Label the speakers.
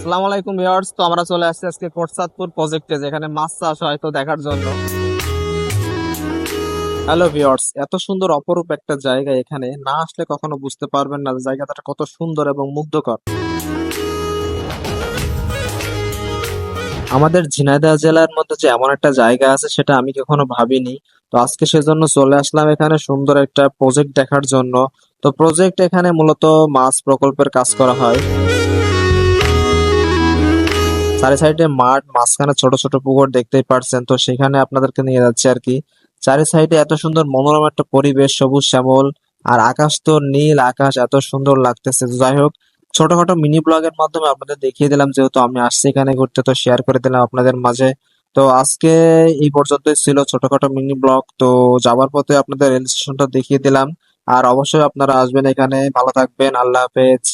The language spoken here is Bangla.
Speaker 1: আসসালামু আলাইকুম ভিউয়ার্স, তো আমরা চলে আসছি আজকে কোটসাদপুর প্রজেক্টে যেখানে মাছ চাষ হয় তো দেখার জন্য। হ্যালো ভিউয়ার্স এত সুন্দর অপরূপ একটা জায়গা এখানে, না আসলে কখনো বুঝতে পারবেন না জায়গাটা কত সুন্দর এবং মুগ্ধকর। আমাদের ঝিনাইদহ জেলার মধ্যে যে এমন একটা জায়গা আছে, সেটা আমি কখনো ভাবিনি। তো আজকে সেজন্য চলে আসলাম এখানে সুন্দর একটা প্রজেক্ট দেখার জন্য। তো প্রজেক্ট এখানে মূলত মাছ প্রকল্পের কাজ করা হয়। চারি সাইডে মাঠ, মাঝখানে ছোট ছোট পুকুর দেখতেই পারছেন। তো সেখানে আপনাদেরকে নিয়ে যাচ্ছে আর কি। চারি সাইডে এত সুন্দর মনোরম একটা পরিবেশ, সবুজ শ্যামল, আর আকাশ তো নীল আকাশ, এত সুন্দর লাগতেছে। যাই হোক, ছোটখাটো মিনি ব্লগের মাধ্যমে আপনাদের দেখিয়ে দিলাম, যেহেতু আমি আসছি এখানে ঘুরতে, তো শেয়ার করে দিলাম আপনাদের মাঝে। তো আজকে এই পর্যন্তই ছিল ছোটখাটো মিনি ব্লগ তো যাওয়ার পথে আপনাদের রেল স্টেশনটা দেখিয়ে দিলাম। আর অবশ্যই আপনারা আসবেন এখানে। ভালো থাকবেন। আল্লাহ হাফেজ।